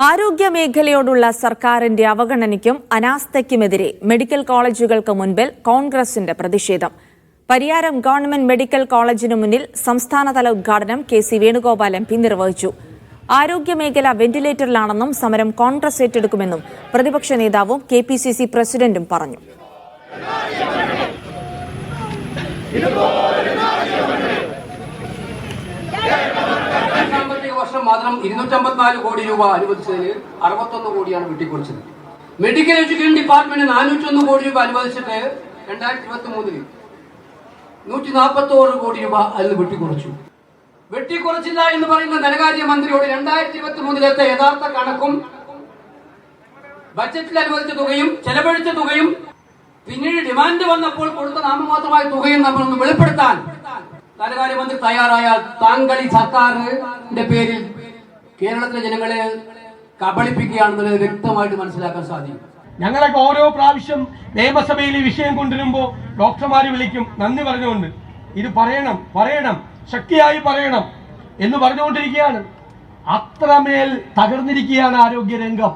ആരോഗ്യ മേഖലയോടുള്ള സർക്കാരിന്റെ അവഗണനയ്ക്കും അനാസ്ഥയ്ക്കുമെതിരെ മെഡിക്കൽ കോളേജുകൾക്ക് മുൻപിൽ കോൺഗ്രസിന്റെ പ്രതിഷേധം. പരിയാരം ഗവൺമെന്റ് മെഡിക്കൽ കോളേജിനു മുന്നിൽ സംസ്ഥാനതല ഉദ്ഘാടനം K C Venugopal M P നിർവഹിച്ചു. ആരോഗ്യ മേഖല വെന്റിലേറ്ററിലാണെന്നും സമരം കോൺഗ്രസ് ഏറ്റെടുക്കുമെന്നും പ്രതിപക്ഷ നേതാവും കെ പി സി സി പ്രസിഡന്റും പറഞ്ഞു. മാത്രം ഇരുന്നൂറ്റമ്പത്തിനാല് കോടി രൂപ അനുവദിച്ചതിൽ അറുപത്തൊന്ന് കോടിയാണ് വെട്ടിക്കുറിച്ചത്. മെഡിക്കൽ എഡ്യൂക്കേഷൻ ഡിപ്പാർട്ട്മെന്റ് നാനൂറ്റൊന്ന് കോടി രൂപ അനുവദിച്ചിട്ട് രണ്ടായിരത്തി ഇരുപത്തി മൂന്നിൽ നൂറ്റി നാൽപ്പത്തി ഓറ് കോടി രൂപ അതിൽ വെട്ടിക്കുറച്ചു. വെട്ടിക്കുറച്ചില്ല എന്ന് പറയുന്ന ധനകാര്യ മന്ത്രിയോട് രണ്ടായിരത്തി ഇരുപത്തി മൂന്നിലത്തെ യഥാർത്ഥ കണക്കും ബജറ്റിൽ അനുവദിച്ച തുകയും ചെലവഴിച്ച തുകയും പിന്നീട് ഡിമാൻഡ് വന്നപ്പോൾ കൊടുത്ത നാമമാത്രമായ തുകയും നമ്മളൊന്ന് വെളിപ്പെടുത്താൻ ധനകാര്യമന്ത്രി തയ്യാറായാൽ താങ്കൾ ഈ സർക്കാരിന്റെ പേരിൽ കേരളത്തിലെ ജനങ്ങളെ കബളിപ്പിക്കുകയാണെന്നുള്ളത് വ്യക്തമായിട്ട് മനസ്സിലാക്കാൻ സാധിക്കും. ഞങ്ങളൊക്കെ ഓരോ പ്രാവശ്യം നിയമസഭയിൽ ഈ വിഷയം കൊണ്ടുവരുമ്പോൾ ഡോക്ടർമാര് വിളിക്കും നന്ദി പറഞ്ഞുകൊണ്ട്. ഇത് പറയണം പറയണം ശക്തിയായി പറയണം എന്ന് പറഞ്ഞുകൊണ്ടിരിക്കുകയാണ്. അത്രമേൽ തകർന്നിരിക്കുകയാണ് ആരോഗ്യ രംഗം